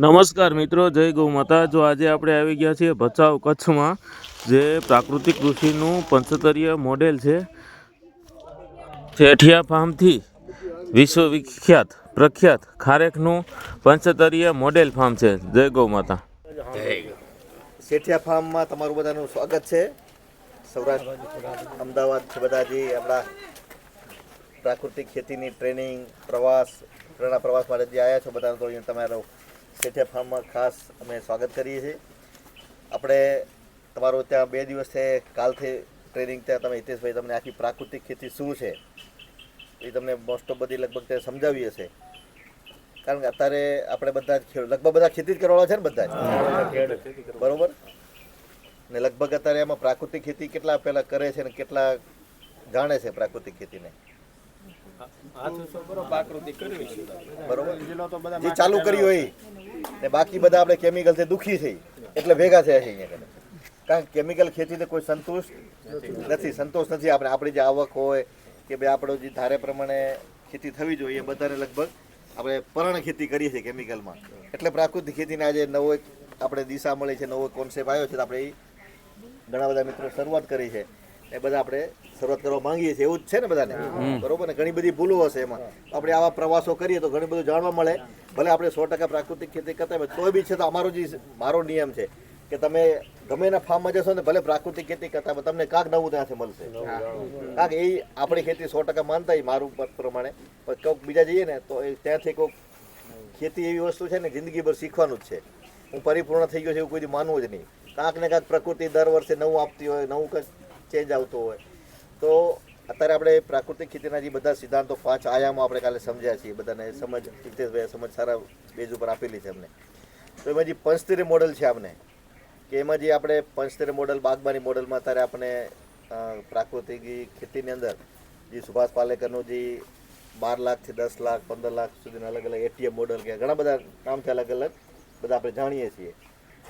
નમસ્કાર મિત્રો, જય ગૌ માતા. જો આજે આપણે આવી ગયા છીએ ભચાઉ કચ્છમાં, જે પ્રાકૃતિક કૃષિનું પંચોતરીય મોડેલ છે. શેઠિયા ફાર્મથી વિશ્વવિખ્યાત, પ્રખ્યાત ખારેકનું પંચતરીય મોડેલ ફાર્મ છે. જય ગૌ માતા. શેઠિયા ફાર્મમાં તમારું બધાનું સ્વાગત છે. સૌરાષ્ટ્ર, અમદાવાદ બધાથી આપણા પ્રાકૃતિક ખેતીની ટ્રેનિંગ, પ્રવાસ, પ્રેરણા પ્રવાસ માટે જે આવ્યા છો બધાનું થોડી તમારો શેઠિયા ફાર્મમાં ખાસ અમે સ્વાગત કરીએ છીએ. આપણે તમારું ત્યાં બે દિવસ છે કાલથી ટ્રેનિંગ ત્યાં તમે હિતેશભાઈ તમને આખી પ્રાકૃતિક ખેતી શું છે એ તમને મોસ્ટ ઓફ બધી લગભગ ત્યાં સમજાવી હશે કારણ કે અત્યારે આપણે બધા જ ખેડૂત લગભગ બધા ખેતી જ કરવાના છે ને બધા જ? બરોબર? ને લગભગ અત્યારે એમાં પ્રાકૃતિક ખેતી કેટલા પહેલાં કરે છે ને કેટલા જાણે છે પ્રાકૃતિક ખેતીને? બરોબર? જે ચાલુ કર્યું હોય ને બાકી બધા આપણે કેમિકલથી દુખી થઈ એટલે ભેગા થયા છે અહીંયા કારણ કે કેમિકલ ખેતીને કોઈ સંતુષ્ટ નથી, સંતોષ નથી આપણે. આપણી જે આવક હોય કે ભાઈ આપણો જે ધારે પ્રમાણે ખેતી થવી જોઈએ બધાને લગભગ આપણે પરણ ખેતી કરીએ છીએ કેમિકલમાં એટલે પ્રાકૃતિક ખેતીને આજે નવો એક આપણે દિશા મળી છે, નવો કોન્સેપ્ટ આવ્યો છે આપણે એ ઘણા બધા મિત્રો શરૂઆત કરી છે. એ બધા આપણે શરૂઆત કરવા માંગીએ છીએ. એવું જ છે ને બધાને? બરોબર ને? ઘણી બધી ભૂલો હશે એમાં. આપણે આવા પ્રવાસો કરીએ તો ઘણું બધું જાણવા મળે. ભલે આપણે સો ટકા પ્રાકૃતિક ખેતી કરતા હોય તોય બી છે તો અમારો જે મારો નિયમ છે કે તમે ગમે એના ફાર્મમાં જશો ને ભલે પ્રાકૃતિક ખેતી કરતા હોય તમને કાંક નવું ત્યાંથી મળશે. કાંક એ આપણી ખેતી સો ટકા માનતા હોય મારું મત પ્રમાણે. પણ કોઈક બીજા જઈએ ને તો એ ત્યાંથી કોઈક ખેતી એવી વસ્તુ છે ને જિંદગીભર શીખવાનું જ છે. હું પરિપૂર્ણ થઈ ગયો છે એવું કોઈ માનવું જ નહીં. કાંક ને કાંક પ્રકૃતિ દર વર્ષે નવું આપતી હોય નવું કંઈક ચેન્જ આવતો હોય. તો અત્યારે આપણે પ્રાકૃતિક ખેતીના જે બધા સિદ્ધાંતો પાંચ આયામો આપણે કાલે સમજ્યા છીએ. બધાને સમજ હિતેશભાઈ સમજ સારા બેઝ ઉપર આપેલી છે અમને. તો એમાં જે પંચતરી મોડલ છે આપણે કે એમાં જે આપણે પંચતરી મોડલ બાગબાની મોડલમાં અત્યારે આપણે પ્રાકૃતિક ખેતીની અંદર જે સુભાષ પાલેકરનું જે બાર લાખથી દસ લાખ, પંદર લાખ સુધીના અલગ અલગ એટીએમ મોડલ કે ઘણા બધા નામથી અલગ અલગ બધા આપણે જાણીએ છીએ.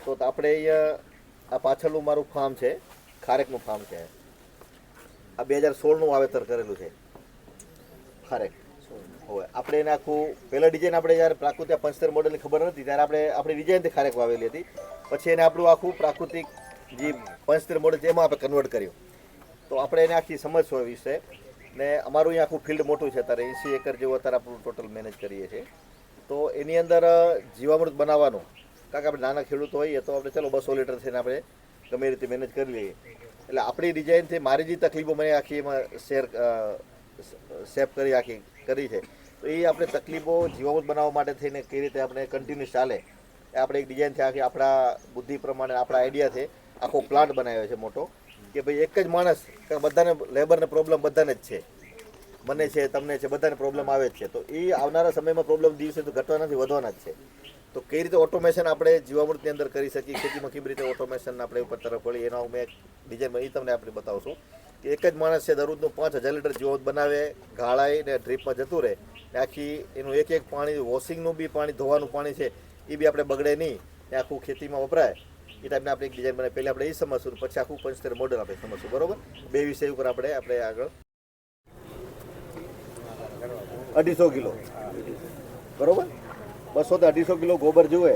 તો આપણે અહીંયા આ પાછળનું મારું ફાર્મ છે, ખારેકનું ફાર્મ છે આ બે હજાર સોળનું વાવેતર કરેલું છે. ખરેખ હોય આપણે એને આખું, પહેલાં ડિઝાઇન આપણે જ્યારે પ્રાકૃતિક પંચતેર મોડલની ખબર નથી ત્યારે આપણે, આપણી ડિઝાઇનથી ખારેક વાવેલી હતી. પછી એને આપણું આખું પ્રાકૃતિક જે પંચતેર મોડલ છે, એમાં આપણે કન્વર્ટ કર્યું. તો આપણે એને આખી સમજ હોય વિશે ને અમારું અહીંયા આખું ફિલ્ડ મોટું છે, અત્યારે એંસી એકર જેવું અત્યારે આપણું ટોટલ મેનેજ કરીએ છીએ. તો એની અંદર જીવામૃત બનાવવાનું. કારણ કે આપણે નાના ખેડૂત હોઈએ, તો આપણે, ચલો બસો લીટર થઈને આપણે ગમે રીતે મેનેજ કરી લઈએ. એટલે આપણી ડિઝાઇનથી મારી જે તકલીફો મને આખી એમાં શેર સેફ કરી આખી, કરી છે. તો એ આપણે તકલીફો જીવામૃત બનાવવા માટે થઈને કઈ રીતે આપણે કન્ટિન્યુઅસ ચાલે, એ આપણે એક ડિઝાઇનથી આખી આપણા બુદ્ધિ પ્રમાણે, આપણા આઈડિયાથી આખો પ્લાન્ટ બનાવ્યો છે મોટો. કે ભાઈ એક જ માણસ બધાને લેબરને પ્રોબ્લેમ બધાને જ છે. મને છે, તમને છે, બધાને પ્રોબ્લેમ આવે જ છે. તો એ આવનારા સમયમાં પ્રોબ્લેમ દિવસે તો ઘટવા નથી, વધવાના જ છે. તો કઈ રીતે ઓટોમેશન આપણે જીવામૃતની અંદર કરી શકીએ? ખેતીમાં કેવી રીતે ઓટોમેશન આપણે ઉપર તરફ વળી એના મેં ડિઝાઇનમાં એ તમને આપણે બતાવશું. કે એક જ માણસ છે, દરરોજનું પાંચ હજાર લીટર જીવામૃત બનાવે ગાળાય ને ડ્રીપમાં જતું રહે. ને આખી એનું એક એક પાણી વોશિંગનું બી પાણી, ધોવાનું પાણી છે, એ બી આપણે બગડે નહીં. ને આખું ખેતીમાં વપરાય. એ ટાઈપને આપણે એક ડિઝાઇન બનાવી પહેલાં આપણે એ સમજશું પછી આખું પંચતેર મોડલ આપણે સમજશું. બરોબર? બે વિષય ઉપર આપણે આપણે આગળ અઢીસો કિલો. બરોબર? બસો થી અઢીસો કિલો ગોબર જુએ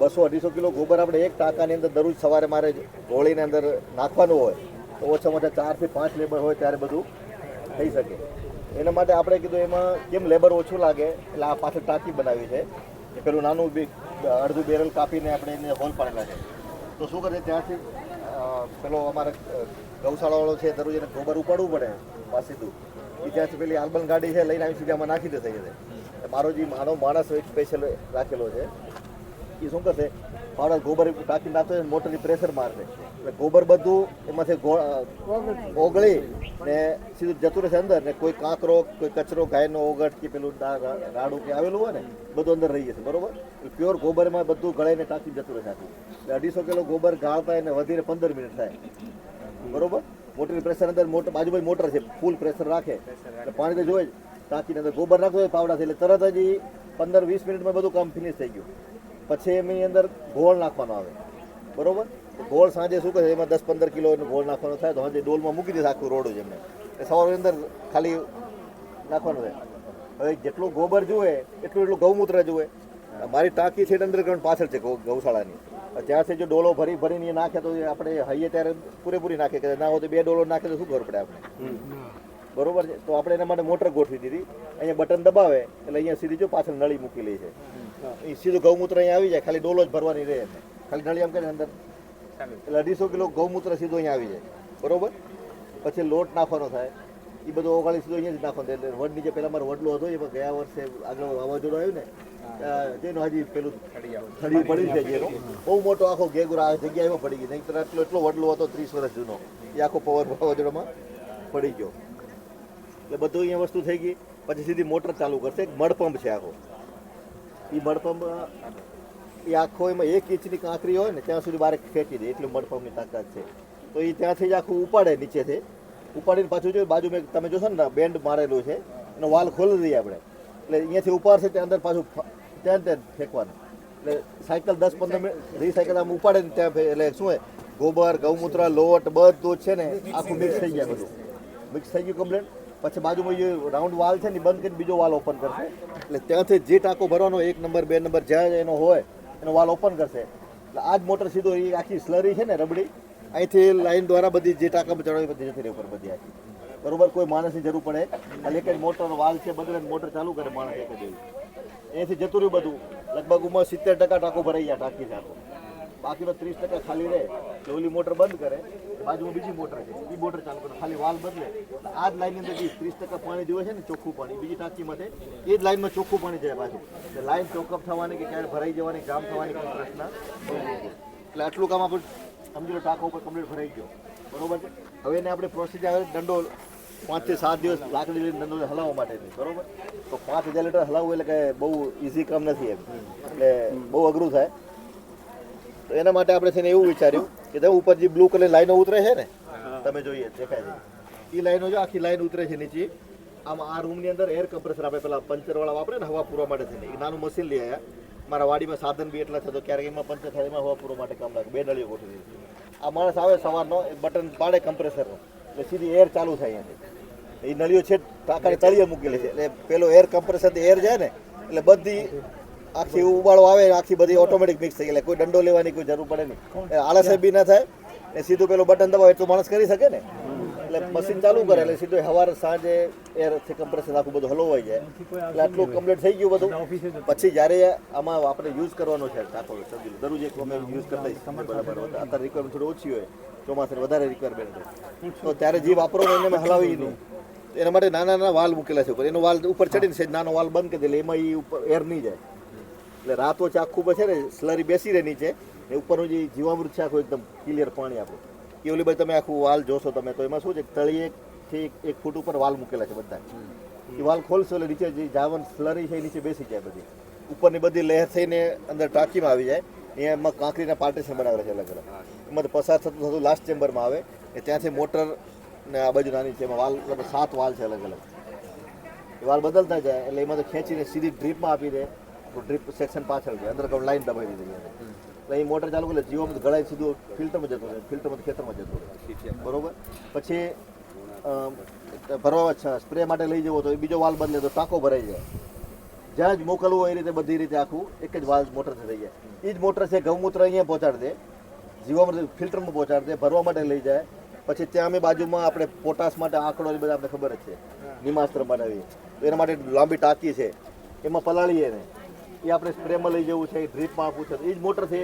બસો અઢીસો કિલો ગોબર આપણે એક ટાંકાની અંદર દરરોજ સવારે મારે ગોળીને અંદર નાખવાનું હોય, તો ઓછામાં ઓછા ચારથી પાંચ લેબર હોય ત્યારે બધું થઈ શકે. એના માટે આપણે કીધું એમાં કેમ લેબર ઓછું લાગે? એટલે આ પાછળ ટાંકી બનાવી છે. કે પેલું નાનું બી, અડધું બેરલ કાપીને આપણે એને હોલ પાડેલા છે. તો શું કરે ત્યાંથી પેલો અમારે ગૌશાળાવાળો છે, દરરોજ એને ગોબર ઉપાડવું પડે પાસ સીધું એ ત્યાંથી પેલી આલ્બન ગાડી છે, લઈને આવી સીધા આમાં નાખી દે થઈ જશે મારો જે માનો માણસ એક સ્પેશિયલ રાખેલો છે, એ શું કરશે? પાવડર ગોબર ટાંકી નાખતો હોય ને મોટરથી પ્રેશર મારશે. એટલે ગોબર બધું એમાંથી ઓગળી ને સીધું જતું રહેશે અંદર ને કોઈ કાંકરો, કોઈ કચરો, ગાયનો ઓગટ કે પેલું રાડું કે આવેલું હોય ને, બધું અંદર રહી જશે, બરોબર? પ્યોર ગોબરમાં બધું ગળાઈને ટાંકી જતું રહેશે આખું. એટલે અઢીસો કિલો ગોબર ગાળતા એને વધીને પંદર મિનિટ થાય. બરોબર? મોટરની પ્રેશર અંદર મોટર બાજુમાં મોટર છે ફૂલ પ્રેશર રાખે. એટલે પાણી તો જોઈએ ટાંકીને અંદર ગોબર નાખતો હોય પાવડાથી એટલે તરત જ એ પંદર વીસ મિનિટમાં બધું કામ ફિનિશ થઈ ગયું. પછી એની અંદર ગોળ નાખવાનો આવે. બરોબર? ગોળ સાંજે શું કરે એમાં દસ પંદર કિલો એનો ગોળ નાખવાનો થાય, તો સાંજે ડોલમાં મૂકી દે આખું રોડ જ એમને. એ સવારે અંદર ખાલી નાખવાનું થાય. હવે જેટલું ગોબર જુએ, એટલું એટલું ગૌમૂત્ર જુએ. મારી ટાંકી છે અંડરગ્રાઉન્ડ પાછળ છે ગૌશાળાની. ત્યાંથી જો ડોલો ભરી, ભરીને નાખે તો આપણે હઈએ ત્યારે પૂરેપૂરી નાખે. કે ના હોય તો બે ડોલો નાખે તો શું ખબર પડે આપણે? બરોબર છે? તો આપણે એના માટે મોટર ગોઠવી દીધી. અહીંયા બટન દબાવે એટલે અહીંયા સીધી જો પાછળ નળી મૂકી લે છે. એ સીધું ગૌમૂત્ર અહીંયા આવી જાય ખાલી ડોલો જ ભરવાની રહે ખાલી નળી આમ કરે અંદર. એટલે અઢીસો કિલો ગૌમૂત્ર સીધું અહીંયા આવી જાય. બરોબર? પછી લોટ નાખવાનો થાય. એ બધું ઓગાળી સીધું અહીંયા જ નાખવાનું. એટલે વડ નીચે પેલા મારો વડલો હતો એ ગયા વર્ષે આગળ વાવાઝોડું આવ્યું ને તેનું જેનું હજી પેલું થડી પડી છે. જેનો બહુ મોટો આખો ગેગુર આ જગ્યા એમાં પડી ગઈ નહીં એટલો એટલો વડલો હતો ત્રીસ વર્ષ જૂનો. એ આખો પવન વાવાઝોડામાં પડી ગયો. એટલે બધું અહીંયા વસ્તુ થઈ ગઈ. પછી સીધી મોટર ચાલુ કરશે. એક મડપંપ છે આખો. એ મડપંપ એ આખો એમાં એક ઇંચની કાંકરી હોય ને, ત્યાં સુધી બારે ખેંચી દે. એટલું મડપંપની તાકાત છે. તો એ ત્યાંથી જ આખું ઉપાડે નીચેથી. ઉપાડીને પાછું જોયું, બાજુ મેં, તમે જોશો ને, બેન્ડ મારેલું છે. એનો વાલ ખોલી દઈએ આપણે. એટલે અહીંયાથી ઉપાડશે ત્યાં અંદર પાછું ત્યાં ત્યાં ફેંકવાનું. એટલે સાયકલ દસ પંદર મિનિટ, રીસાયકલ આમ ઉપાડે ને ત્યાં એટલે શું હોય, ગોબર, ગૌમૂત્ર, લોટ બધું છે ને, આખું મિક્સ થઈ ગયા બધું. મિક્સ થઈ ગયું કમ્પ્લેટ. પછી બાજુમાં જે રાઉન્ડ વાલ છે ને બંધ કરીને બીજો વાલ ઓપન કરશે. એટલે ત્યાંથી જે ટાંકો ભરવાનો એક નંબર બે નંબર જ્યાં એનો હોય, એનો વાલ ઓપન કરશે. એટલે આ જ મોટર સીધો એ આખી સ્લરી છે ને, રબડી, અહીંથી લાઈન દ્વારા બધી જે ટાંકા ચડાવી, બધી જતી રહે ઉપર બધી આખી. બરોબર, કોઈ માણસની જરૂર પડે. એટલે એક જ મોટર વાલ છે બદલે મોટર ચાલુ કરે માણસ એક જ એવી. અહીંયાથી જતું રહ્યું બધું. લગભગ ઉંમર સિત્તેર ટકા ટાંકો ભરાઈ ગયા, ટાંકી આખો બાકીનો ત્રીસ ટકા ખાલી રહે તો ઓલી મોટર બંધ કરે બાજુમાં બીજી મોટર છે. એ મોટર ચાલુ કરે. ખાલી વાલ બદલે. આ જ લાઈનની અંદર ત્રીસ ટકા પાણી જોવે છે ને, ચોખ્ખું પાણી, બીજી ટાંકી માટે, એ જ લાઈનમાં ચોખ્ખું પાણી જાય પાછું એટલે લાઈન ચોકઅપ થવાની કે ક્યારે ભરાઈ જવાની, જામ થવાની કોઈ પ્રશ્ન એટલે આટલું કામ આપણે સમજી લો, ટાંકો ઉપર કમ્પ્લીટ ભરાઈ ગયો. બરોબર છે? હવે એને આપણે પ્રોસીજર આવે દંડો પાંચથી સાત દિવસ લાકડી લઈને દંડો હલાવવા માટે બરોબર? તો પાંચ હજાર લીટર હલાવવું એટલે કે બહુ ઇઝી કામ નથી એમ. એટલે બહુ અઘરું થાય. તો એના માટે આપણે છે ને એવું વિચાર્યું કે જો ઉપર જે બ્લુ કલર લાઈનો ઉતરે છે ને તમે જોઈએ દેખાય છે. એ લાઈનો જો આખી લાઈન ઉતરે છે નીચે. આમ આ રૂમની અંદર એર કમ્પ્રેસર આપણે પેલા પંચરવાળા વાપરે ને હવા પૂરવા માટે છે ને. એ નાનું મશીન લઈ આવ્યા મારા વાડીમાં સાધન બી એટલા છે તો ક્યારેક એમાં પંચર થાય એમાં હવા પૂરવા માટે કામ લાગે. બે નળીઓ ગોઠવી દીધી આ માણસ આવે સવારનો એ બટન પાડે કમ્પ્રેસરનો એટલે સીધી એર ચાલુ થાય અહીંયાથી. એ નળીઓ છે ટાંકાની તળિયે મૂકેલી છે. એટલે પેલો એર કમ્પ્રેસરથી એર જાય ને એટલે બધી આખી ઉબાળો આવે ને આખી બધી ઓટોમેટિક મિક્સ થઈ ગઈ કોઈ દંડો લેવાની કોઈ જરૂર પડે નહીં. આળસે બી ના થાય. ને સીધું પેલું બટન દબાવે એટલું માણસ કરી શકે ને. એટલે મશીન ચાલુ કરે એટલે સીધું હવાર સાંજે એર કમ્પ્રેસર આખું બધું હલવાઈ જાય. એટલે આટલું કમ્પ્લીટ થઈ ગયું બધું. પછી જ્યારે આમાં આપણે યુઝ કરવાનો છે ટાંકો સમજી દરરોજ એક અમે યુઝ કરતા બરાબર અત્યારે રિક્વાયરમેન્ટ થોડી ઓછી હોય. ચોમાસે વધારે રિક્વાયરમેન્ટ હોય. તો ત્યારે જે વાપરો એને મેં હલાવી નહીં એના માટે નાના નાના વાલ મૂકેલા છે ઉપર. એનો વાલ ઉપર ચડીને છે નાનો વાલ બંધ કરી દે એટલે એમાં એ ઉપર એર નહીં જાય. એટલે રાત વચ્ચે આખું પછી છે ને સ્લરી બેસી રહે નીચે. એ ઉપરનું જે જીવામૃત છે આખું એકદમ ક્લિયર પાણી આપણું. એ ઓલી ભાઈ તમે આખું વાલ જોશો તમે તો એમાં શું છે તળિયેથી એક એક ફૂટ ઉપર વાલ મૂકેલા છે બધા. એ વાલ ખોલશો એટલે નીચે જે જાવન સ્લરી છે એ નીચે બેસી જાય બધી. ઉપરની બધી લહેર થઈને અંદર ટાંકીમાં આવી જાય. એમાં કાંકરીના પાર્ટીશન બનાવેલા છે અલગ અલગ. એમાં પસાર થતું થતું લાસ્ટ ચેમ્બરમાં આવે. એ ત્યાંથી મોટર ને આ બાજુ નાની છે એમાં વાલ લગભગ સાત વાલ છે અલગ અલગ. એ વાલ બદલતા જાય એટલે એમાં તો ખેંચીને સીધી ડ્રીપમાં આપી દે. તો ડ્રીપ સેક્શન પાછળ છે અંદર લાઈન દબાવી દીધી એટલે એ મોટર ચાલુ કરે જીવામાં ગળાઈ સીધું ફિલ્ટરમાં જતો રહે ફિલ્ટરમાં ખેતરમાં જતો રહે. બરોબર? પછી ભરવા સ્પ્રે માટે લઈ જવો તો એ બીજો વાલ બદલે તો ટાંકો ભરાઈ જાય. જ્યાં જ મોકલવું હોય એ રીતે બધી રીતે આખું એક જ વાલ મોટરથી થઈ જાય. એ જ મોટર છે ગૌમૂત્ર અહીંયા પહોંચાડી દે. જીવામાં ફિલ્ટરમાં પહોંચાડી દે ભરવા માટે લઈ જાય. પછી ત્યાં અમે બાજુમાં આપણે પોટાશ માટે આંકડો એ બધા આપણે ખબર જ છે. નિમાસ્ત્ર બનાવીએ. તો એના માટે લાંબી ટાંકી છે. એમાં પલાળીએ ને એ આપણે સ્પ્રેમાં લઈ જવું છે ડ્રીપમાં આપવું છે, એ જ મોટર છે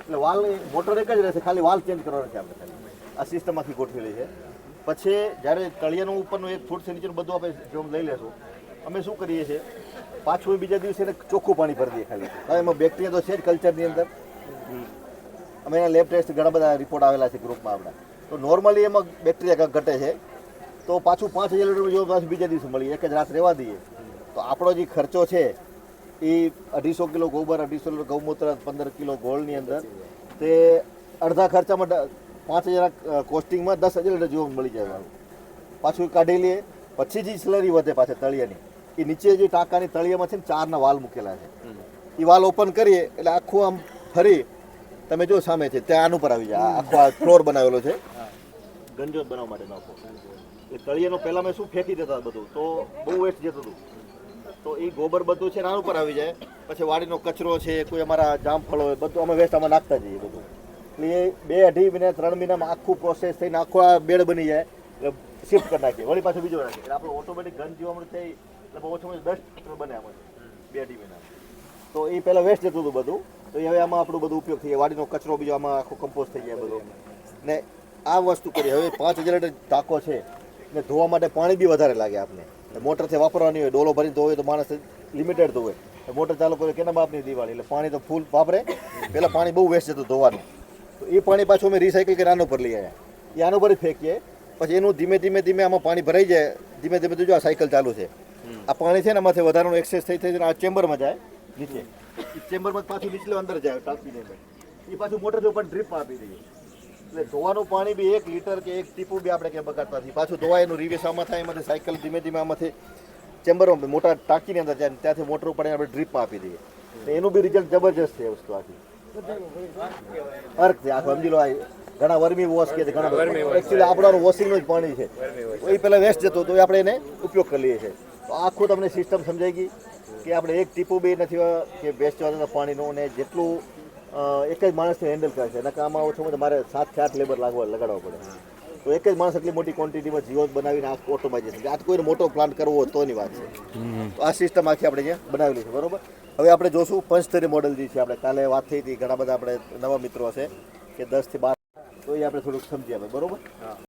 એટલે વાલ મોટર એક જ રહેશે, ખાલી વાલ ચેન્જ કરવાનો છે આપણે. આ સિસ્ટમ આખી ગોઠવેલી છે. પછી જ્યારે તળિયાનું ઉપરનું એક ફૂટ છે નીચેનું બધું આપણે જો લઈ લેશું, અમે શું કરીએ છીએ? પાછું બીજા દિવસે એને ચોખ્ખું પાણી ભરી દઈએ ખાલી. હવે એમાં બેક્ટેરિયા તો છે જ કલ્ચરની અંદર. અમે એના લેબ ટેસ્ટ ઘણા બધા રિપોર્ટ આવેલા છે ગ્રુપમાં આપણા. તો નોર્મલી એમાં બેક્ટેરિયા ઘટે છે. તો પાછું પાંચ હજાર લીટર જો પાછું બીજા દિવસે મળીએ, એક જ રાત રહેવા દઈએ. તો આપણો જે ખર્ચો છે એ અઢીસો કિલો ગોબર અઢીસો કિલો ગૌમૂત્ર પંદર કિલો ગોળની અંદર તે અડધા ખર્ચામાં પાંચ હજાર કોસ્ટિંગમાં દસ હજાર લીટર જેવું મળી જાય પાછું કાઢી લઈએ પછી જે સિલરી વધે પાછા તળિયાની એ નીચે જે ટાંકાની તળિયામાં છે ને ચારના વાલ મૂકેલા છે. એ વાલ ઓપન કરીએ એટલે આખું આમ ફરી તમે જો સામે છે ત્યાં આનું પર આવી જાય. આખો આ ફ્લોર બનાવેલો છે. ગંજોત બનાવવા માટેનો નાખો. એ તળિયાનો પહેલા મેં શું ફેંકી દેતા બધું? તો બહુ વેસ્ટ જતું હતું. તો એ ગોબર બધું છે નાનું પર આવી જાય. પછી વાડીનો કચરો છે, કોઈ અમારા જામફળ હોય, બધું અમે વેસ્ટ આમાં નાખતા જઈએ બધું. એટલે એ બે અઢી મહિના, ત્રણ મહિનામાં આખું પ્રોસેસ થઈને આખો આ બેડ બની જાય, એટલે શિફ્ટ કરી નાખીએ. વળી પાછું બીજો નાખીએ એટલે આપણું ઓટોમેટિક ઘન જીવા થઈ, એટલે બહુ ઓછું દસ લિટર બને આમાં બે અઢી મહિના. તો એ પહેલાં વેસ્ટ જતું હતું બધું. તો હવે આમાં આપણું બધું ઉપયોગ થઈ જાય. વાડીનો કચરો બીજો આમાં આખો કમ્પોઝ થઈ જાય બધો. ને આ વસ્તુ કરી. હવે પાંચ હજાર ટાંકો છે. ને ધોવા માટે પાણી બી વધારે લાગે આપને. મોટરથી વાપરવાની હોય, ડોલો ભરીને ધોવે તો માણસ લિમિટેડ ધોવે. મોટર ચાલુ કરે કેના બાપની દિવાળી? એટલે પાણી તો ફૂલ વાપરે. પહેલાં પાણી બહુ વેસ્ટ જતું ધોવાનું. તો એ પાણી પાછું અમે રિસાયકલ કરીને આનો પર લઈ આવ્યા એ આનો પર જ ફેંકીએ. પછી એનું ધીમે ધીમે ધીમે આમાં પાણી ભરાઈ જાય. ધીમે ધીમે જો આ સાયકલ ચાલુ છે. આ પાણી છે ને આમાંથી વધારાનું એક્સેસ થઈ થઈ આ ચેમ્બરમાં જાય નીચે. ચેમ્બરમાં પાછું નીચે અંદર જાય અંદર એ પાછું મોટર ઉપર ડ્રીપ આપી દઈએ. એટલે ધોવાનું પાણી બી એક લીટર કે એક ટીપું બી આપણે ક્યાંય બગાડતા નથી. પાછું ધોવાય એનું રિવેસ આમાં થાય એમાંથી સાયકલ ધીમે ધીમે આમાંથી ચેમ્બરમાં મોટા ટાંકીની અંદર જાય ત્યાંથી મોટર ઉપાડીને આપણે ડ્રીપમાં આપી દઈએ. તો એનું બી રિઝલ્ટ જબરજસ્ત છે વસ્તુ આખી. અર્ક છે આખું સમજી લો આ ઘણા વર્મી વોશ કે ઘણા એકચ્યુઅલી આપણાનું વોશિંગનું જ પાણી છે. તો એ પહેલાં વેસ્ટ જતો તો એ આપણે એને ઉપયોગ કરી લઈએ છીએ. તો આખું તમને સિસ્ટમ સમજાઈ ગઈ કે આપણે એક ટીપું બી નથી કે વેસ્ટ જવાનું પાણીનું ને જેટલું એક જ માણસને હેન્ડલ કરે છે. એના કામમાં ઓછું તો મારે સાત આઠ લેબર લાગવા લગાડવા પડે. તો એક જ માણસ એટલી મોટી ક્વોન્ટિટીમાં જીઓ બનાવીને આ ઓટોમાઇઝેશન આજ કોઈ મોટો પ્લાન્ટ કરવો હોય તોની વાત છે. તો આ સિસ્ટમ આખી આપણે અહીંયા બનાવેલી છે બરોબર? હવે આપણે જોશું પંચતરી મોડલ જે છે આપણે. કાલે વાત થઈ હતી ઘણા બધા આપણે નવા મિત્રો હશે કે દસથી બાર. તો એ આપણે થોડુંક સમજી આપણે બરોબર?